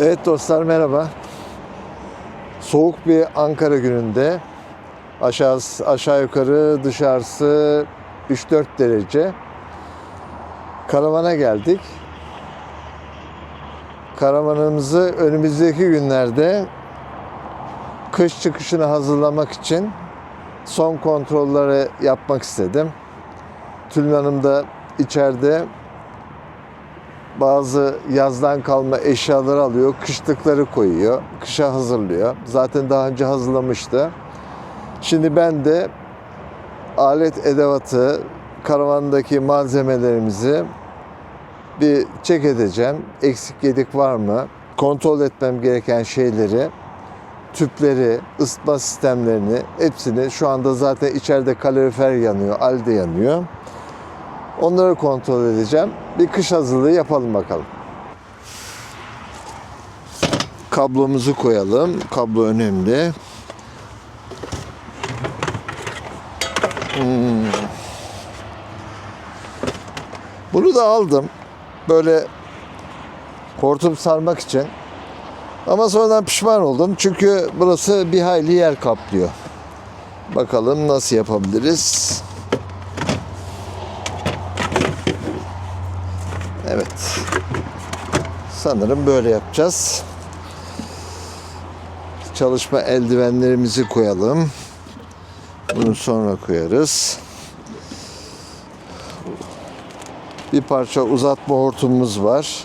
Evet dostlar merhaba. Soğuk bir Ankara gününde aşağı aşağı yukarı dışarısı 3-4 derece. Karavana geldik. Karavanımızı önümüzdeki günlerde kış çıkışını hazırlamak için son kontrolleri yapmak istedim. Tülin Hanım da içeride bazı yazdan kalma eşyaları alıyor, kışlıkları koyuyor, kışa hazırlıyor. Zaten daha önce hazırlamıştı. Şimdi ben de alet edevatı, karavandaki malzemelerimizi bir çek edeceğim. Eksik yedik var mı? Kontrol etmem gereken şeyleri, tüpleri, ısıtma sistemlerini hepsini şu anda zaten içeride kalorifer yanıyor, alde yanıyor. Onları kontrol edeceğim. Bir kış hazırlığı yapalım bakalım. Kablomuzu koyalım. Kablo önemli. Hmm. Bunu da aldım. Böyle hortum sarmak için. Ama sonradan pişman oldum. Çünkü burası bir hayli yer kaplıyor. Bakalım nasıl yapabiliriz. Evet. Sanırım böyle yapacağız. Çalışma eldivenlerimizi koyalım. Bunu sonra koyarız. Bir parça uzatma hortumumuz var.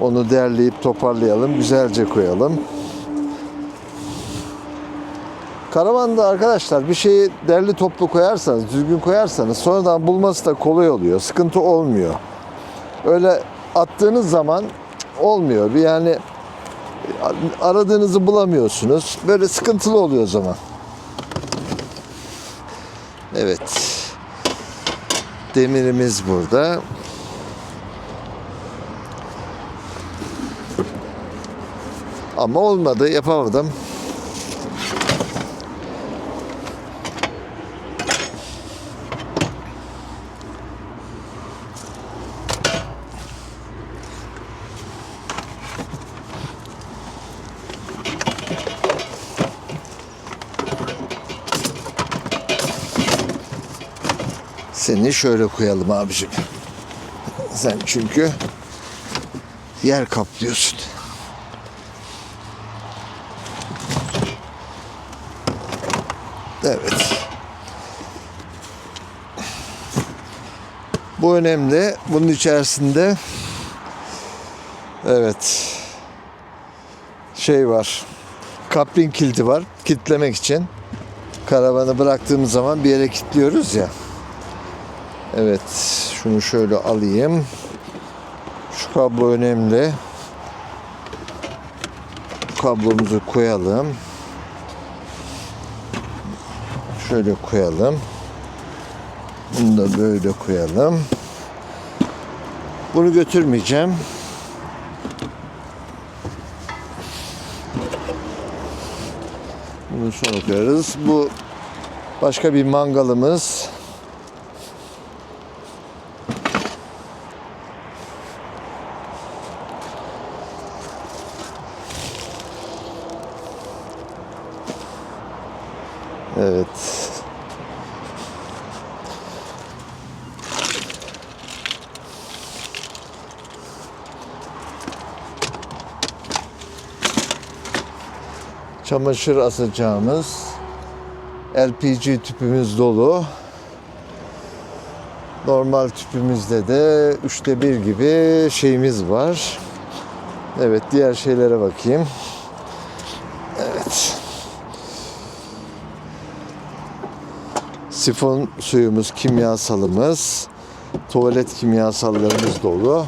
Onu derleyip toparlayalım. Güzelce koyalım. Karavanda arkadaşlar bir şeyi derli toplu koyarsanız, düzgün koyarsanız sonradan bulması da kolay oluyor. Sıkıntı olmuyor öyle attığınız zaman olmuyor. Yani aradığınızı bulamıyorsunuz. Böyle sıkıntılı oluyor o zaman. Evet. Demirimiz burada. Ama olmadı, yapamadım. Şöyle koyalım abicim. Sen çünkü yer kaplıyorsun. Evet. Bu önemli. Bunun içerisinde evet şey var. Kapling kilidi var. Kilitlemek için. Karavanı bıraktığımız zaman bir yere kilitliyoruz ya. Evet, şunu şöyle alayım. Şu kablo önemli. Kablomuzu koyalım. Şöyle koyalım. Bunu da böyle koyalım. Bunu götürmeyeceğim. Bunu sonra koyarız. Bu başka bir mangalımız. Çamaşır asacağımız LPG tüpümüz dolu. Normal tüpümüzde de üçte bir gibi şeyimiz var. Evet diğer şeylere bakayım. Evet. Sifon suyumuz, kimyasalımız, tuvalet kimyasallarımız dolu.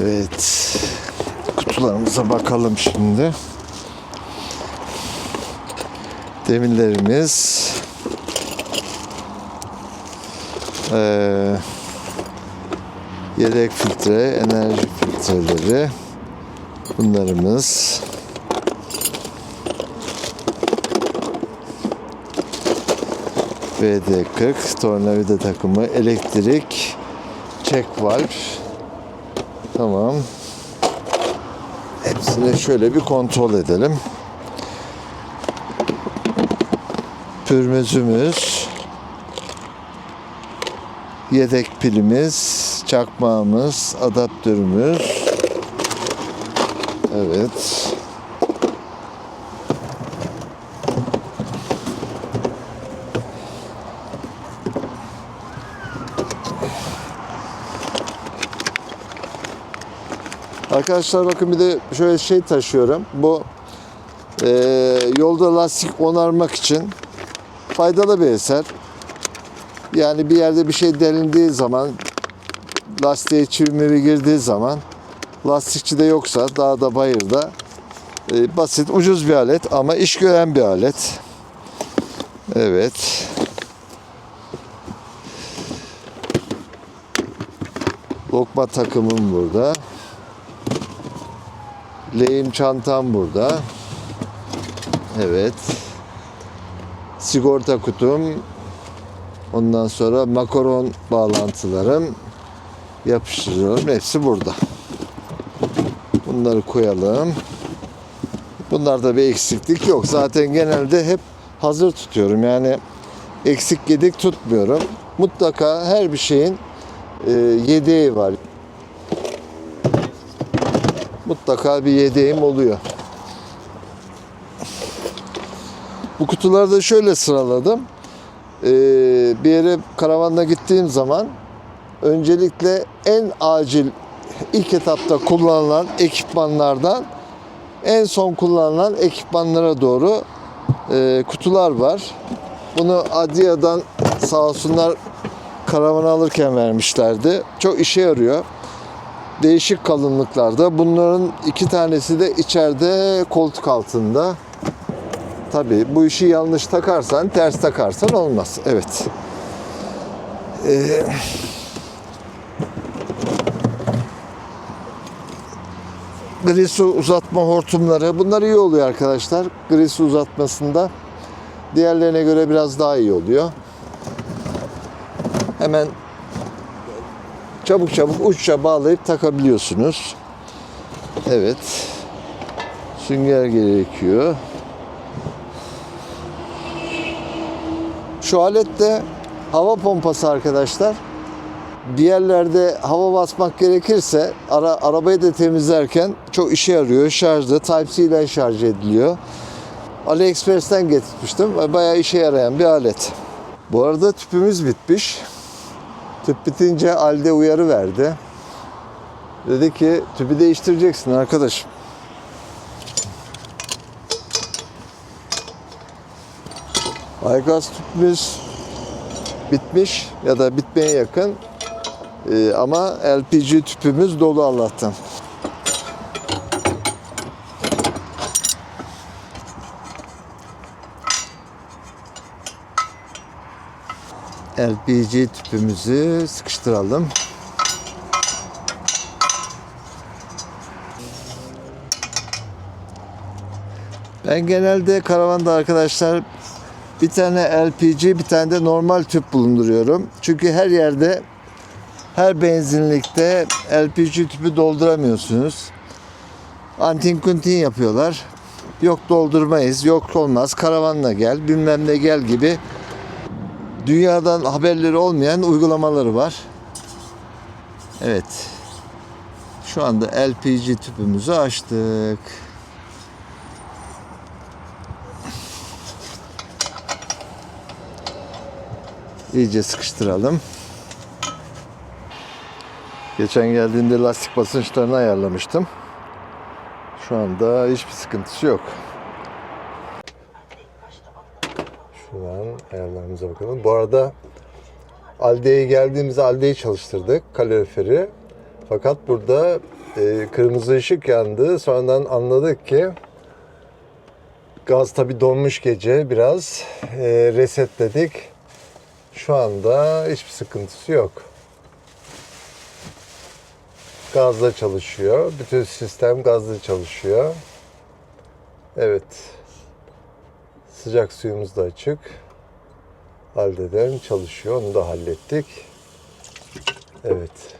Evet. Bakalım şimdi. Demirlerimiz. Ee, Yedek filtre, enerji filtreleri. Bunlarımız. VD40 tornavida takımı, elektrik, check valve. Tamam. Hepsini şöyle bir kontrol edelim. Pürmüzümüz, yedek pilimiz, çakmağımız, adaptörümüz. Evet. Arkadaşlar bakın bir de şöyle şey taşıyorum. Bu eee, yolda lastik onarmak için faydalı bir eser. Yani bir yerde bir şey delindiği zaman lastiğe çivmiri girdiği zaman lastikçi de yoksa dağda bayırda e, basit ucuz bir alet ama iş gören bir alet. Evet. Lokma takımım burada. Lehim çantam burada. Evet. Sigorta kutum. Ondan sonra makaron bağlantılarım. Yapıştırıyorum. Hepsi burada. Bunları koyalım. Bunlarda bir eksiklik yok. Zaten genelde hep hazır tutuyorum. Yani eksik yedik tutmuyorum. Mutlaka her bir şeyin e, yedeği var. Mutlaka bir yedeğim oluyor. Bu kutuları da şöyle sıraladım. Ee, bir yere karavanda gittiğim zaman öncelikle en acil ilk etapta kullanılan ekipmanlardan en son kullanılan ekipmanlara doğru e, kutular var. Bunu Adiya'dan sağ olsunlar karavan alırken vermişlerdi. Çok işe yarıyor. Değişik kalınlıklarda. Bunların iki tanesi de içeride koltuk altında. Tabii bu işi yanlış takarsan, ters takarsan olmaz. Evet. Ee, gri su uzatma hortumları. Bunlar iyi oluyor arkadaşlar. Gri su uzatmasında. Diğerlerine göre biraz daha iyi oluyor. Hemen çabuk çabuk uçça bağlayıp takabiliyorsunuz. Evet. Sünger gerekiyor. Şu alet de hava pompası arkadaşlar. Bir yerlerde hava basmak gerekirse ara, arabayı da temizlerken çok işe yarıyor. Şarjlı, Type-C ile şarj ediliyor. AliExpress'ten getirmiştim. Bayağı işe yarayan bir alet. Bu arada tüpümüz bitmiş. Tüp bitince Alde uyarı verdi. Dedi ki tüpü değiştireceksin arkadaşım. Aygaz tüpümüz bitmiş ya da bitmeye yakın. Ee, ama LPG tüpümüz dolu Allah'tan. LPG tüpümüzü sıkıştıralım. Ben genelde karavanda arkadaşlar bir tane LPG, bir tane de normal tüp bulunduruyorum. Çünkü her yerde, her benzinlikte LPG tüpü dolduramıyorsunuz. Antin kuntin yapıyorlar. Yok doldurmayız, yok olmaz, karavanla gel, bilmem ne gel gibi dünyadan haberleri olmayan uygulamaları var. Evet. Şu anda LPG tüpümüzü açtık. İyice sıkıştıralım. Geçen geldiğinde lastik basınçlarını ayarlamıştım. Şu anda hiçbir sıkıntısı yok. Ayarlarımıza bakalım. Bu arada Alde'ye geldiğimizde Alde'yi çalıştırdık. Kaloriferi. Fakat burada e, kırmızı ışık yandı. Sonradan anladık ki gaz tabi donmuş gece biraz. E, resetledik. Şu anda hiçbir sıkıntısı yok. Gazla çalışıyor. Bütün sistem gazla çalışıyor. Evet. Sıcak suyumuz da açık. Halleden çalışıyor. Onu da hallettik. Evet.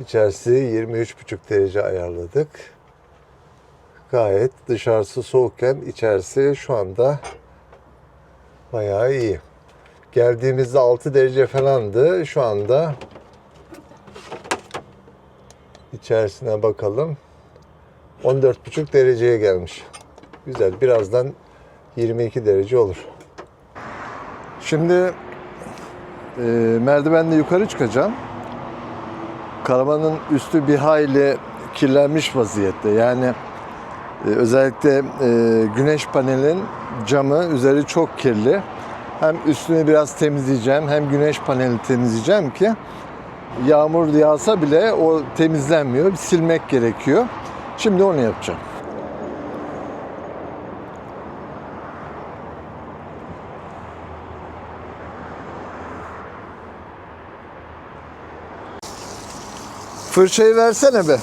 İçerisi 23,5 derece ayarladık. Gayet dışarısı soğukken içerisi şu anda bayağı iyi. Geldiğimizde 6 derece falandı. Şu anda içerisine bakalım. 14,5 dereceye gelmiş. Güzel. Birazdan 22 derece olur. Şimdi e, merdivenle yukarı çıkacağım. Karavanın üstü bir hayli kirlenmiş vaziyette. Yani e, özellikle e, güneş panelin camı üzeri çok kirli. Hem üstünü biraz temizleyeceğim hem güneş paneli temizleyeceğim ki yağmur yağsa bile o temizlenmiyor. Silmek gerekiyor. Şimdi onu yapacağım. Fırçayı versene be.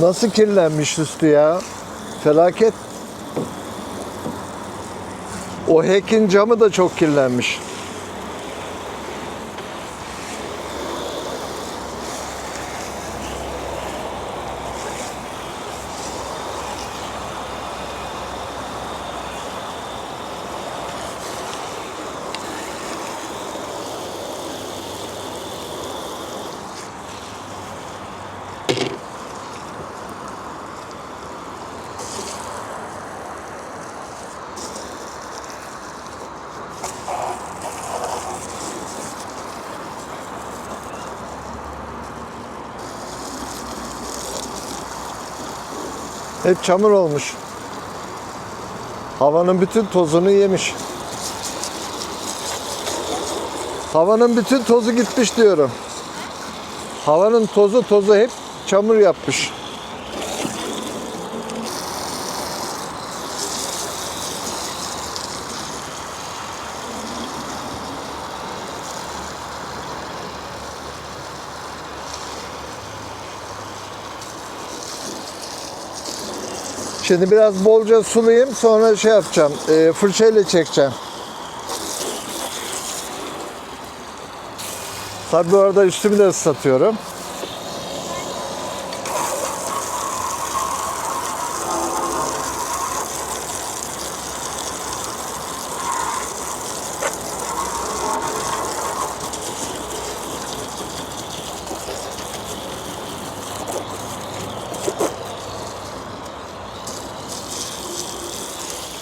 Nasıl kirlenmiş üstü ya? Felaket. O hekin camı da çok kirlenmiş. Hep çamur olmuş. Havanın bütün tozunu yemiş. Havanın bütün tozu gitmiş diyorum. Havanın tozu tozu hep çamur yapmış. Şimdi biraz bolca sulayayım sonra şey yapacağım. E, fırçayla çekeceğim. Tabii bu arada üstümü de ıslatıyorum.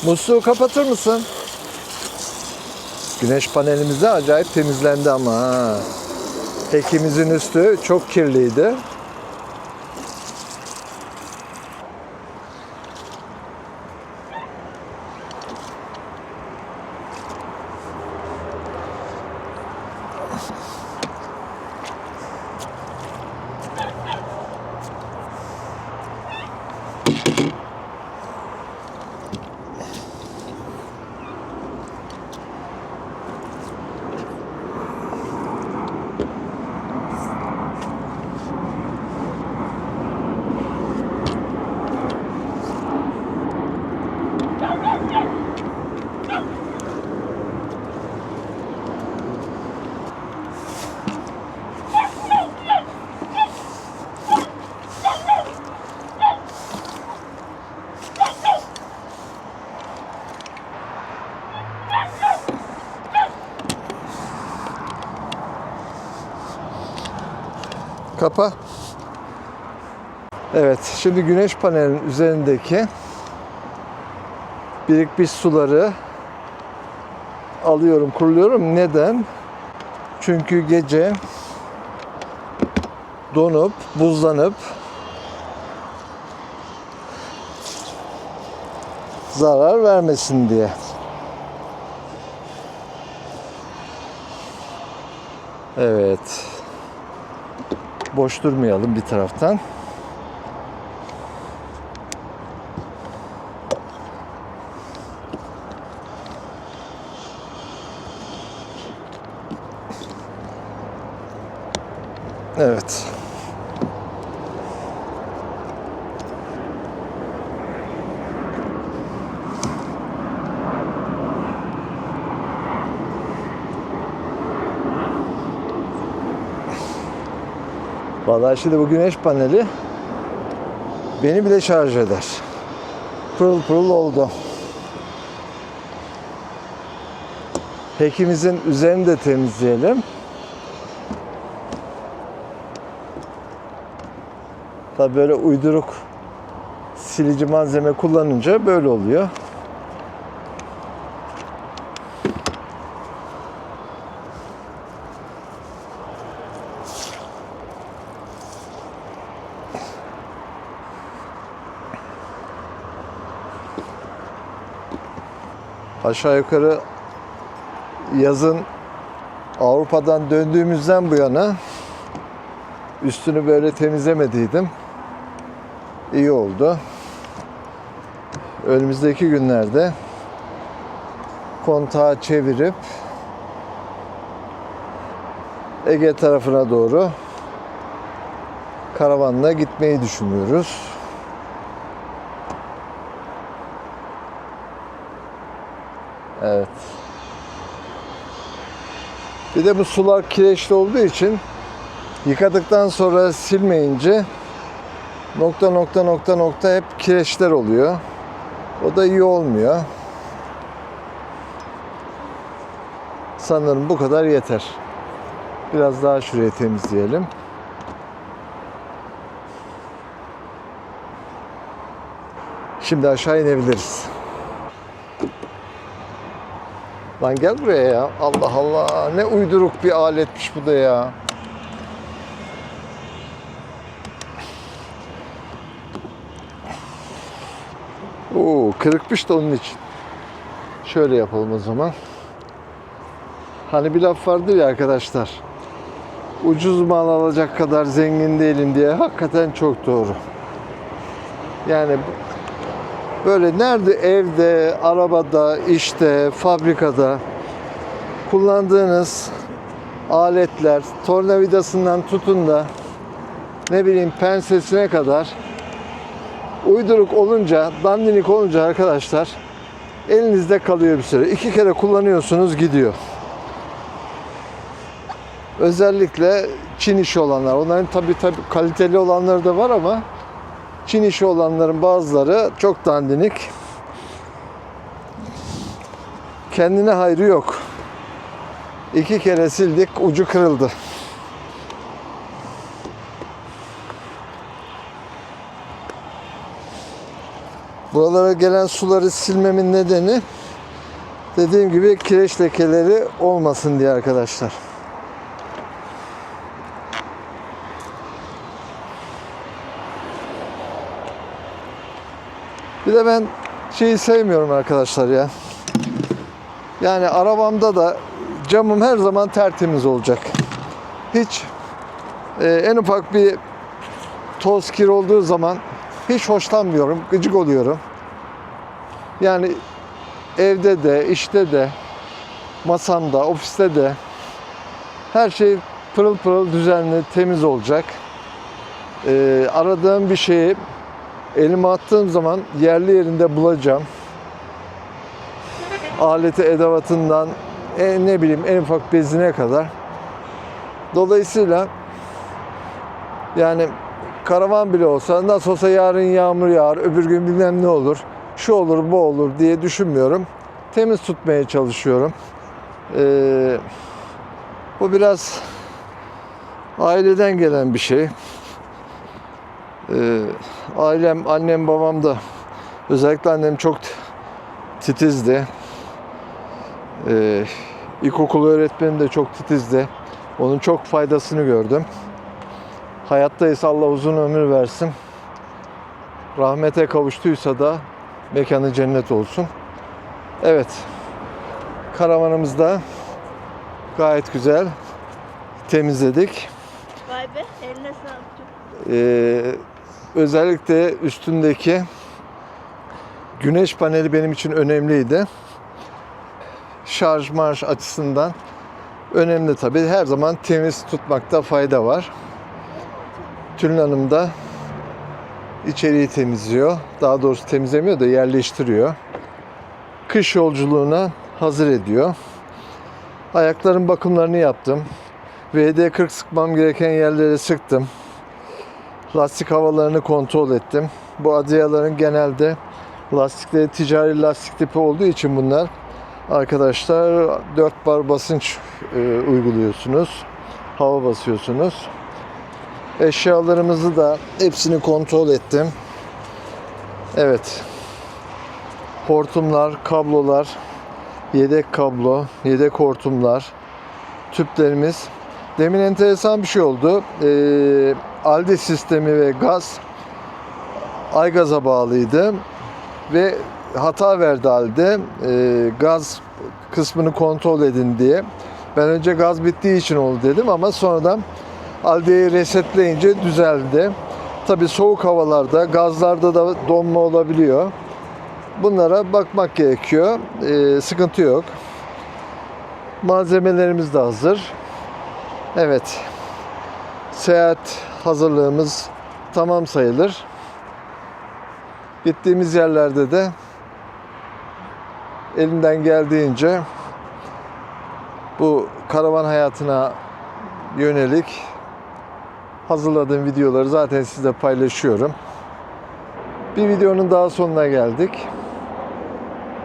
Musluğu kapatır mısın? Güneş panelimiz de acayip temizlendi ama ha. Ekimizin üstü çok kirliydi. Kapa. Evet, şimdi güneş panelinin üzerindeki birikmiş suları alıyorum, kuruluyorum. Neden? Çünkü gece donup, buzlanıp zarar vermesin diye. Evet. Boş durmayalım bir taraftan. Evet. Vallahi şimdi bu güneş paneli beni bile şarj eder. Pırıl pırıl oldu. Pekimizin üzerini de temizleyelim. Tabi böyle uyduruk silici malzeme kullanınca böyle oluyor. Aşağı yukarı yazın Avrupa'dan döndüğümüzden bu yana üstünü böyle temizlemediydim. İyi oldu. Önümüzdeki günlerde kontağı çevirip Ege tarafına doğru karavanla gitmeyi düşünüyoruz. Evet. Bir de bu sular kireçli olduğu için yıkadıktan sonra silmeyince nokta nokta nokta nokta hep kireçler oluyor. O da iyi olmuyor. Sanırım bu kadar yeter. Biraz daha şurayı temizleyelim. Şimdi aşağı inebiliriz. Lan gel buraya ya. Allah Allah. Ne uyduruk bir aletmiş bu da ya. Oo, kırıkmış da onun için. Şöyle yapalım o zaman. Hani bir laf vardır ya arkadaşlar. Ucuz mal alacak kadar zengin değilim diye. Hakikaten çok doğru. Yani böyle nerede evde, arabada, işte, fabrikada kullandığınız aletler, tornavidasından tutun da ne bileyim pensesine kadar uyduruk olunca, dandinik olunca arkadaşlar elinizde kalıyor bir süre. İki kere kullanıyorsunuz gidiyor. Özellikle Çin işi olanlar. Onların tabi tabi kaliteli olanları da var ama Çin işi olanların bazıları çok dandinik. Kendine hayrı yok. İki kere sildik, ucu kırıldı. Buralara gelen suları silmemin nedeni dediğim gibi kireç lekeleri olmasın diye arkadaşlar. Bir de ben şeyi sevmiyorum arkadaşlar ya. Yani arabamda da camım her zaman tertemiz olacak. Hiç e, en ufak bir toz kir olduğu zaman hiç hoşlanmıyorum, gıcık oluyorum. Yani evde de, işte de, masamda, ofiste de her şey pırıl pırıl düzenli, temiz olacak. Ee, aradığım bir şeyi elime attığım zaman yerli yerinde bulacağım. Aleti edevatından e, ne bileyim en ufak bezine kadar. Dolayısıyla yani karavan bile olsa nasıl olsa yarın yağmur yağar, öbür gün bilmem ne olur, şu olur bu olur diye düşünmüyorum. Temiz tutmaya çalışıyorum. Ee, bu biraz Aileden gelen bir şey. Ee, ailem, annem, babam da özellikle annem çok titizdi. Ee, ilkokul öğretmenim de çok titizdi. Onun çok faydasını gördüm. Hayattaysa Allah uzun ömür versin. Rahmete kavuştuysa da mekanı cennet olsun. Evet. Karavanımız da gayet güzel temizledik. Vay be eline sağlık. Ee, özellikle üstündeki güneş paneli benim için önemliydi. Şarj marş açısından önemli tabii. Her zaman temiz tutmakta fayda var. Tülin Hanım da içeriği temizliyor. Daha doğrusu temizlemiyor da yerleştiriyor. Kış yolculuğuna hazır ediyor. Ayakların bakımlarını yaptım. VD40 sıkmam gereken yerlere sıktım. Lastik havalarını kontrol ettim. Bu Adria'ların genelde lastikleri ticari lastik tipi olduğu için bunlar arkadaşlar 4 bar basınç e, uyguluyorsunuz. Hava basıyorsunuz. Eşyalarımızı da hepsini kontrol ettim. Evet. Hortumlar, kablolar, yedek kablo, yedek hortumlar, tüplerimiz. Demin enteresan bir şey oldu. Ee, Alde sistemi ve gaz Aygaz'a bağlıydı ve hata verdi halde gaz kısmını kontrol edin diye. Ben önce gaz bittiği için oldu dedim ama sonradan Alde'yi resetleyince düzeldi. Tabi soğuk havalarda, gazlarda da donma olabiliyor. Bunlara bakmak gerekiyor. Ee, sıkıntı yok. Malzemelerimiz de hazır. Evet. Seyahat hazırlığımız tamam sayılır. Gittiğimiz yerlerde de elimden geldiğince bu karavan hayatına yönelik hazırladığım videoları zaten sizle paylaşıyorum. Bir videonun daha sonuna geldik.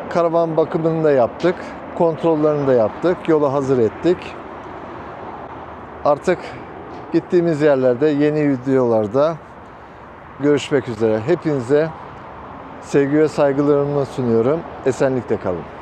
Karavan bakımını da yaptık. Kontrollerini de yaptık. Yola hazır ettik. Artık gittiğimiz yerlerde yeni videolarda görüşmek üzere. Hepinize sevgi ve saygılarımı sunuyorum. Esenlikle kalın.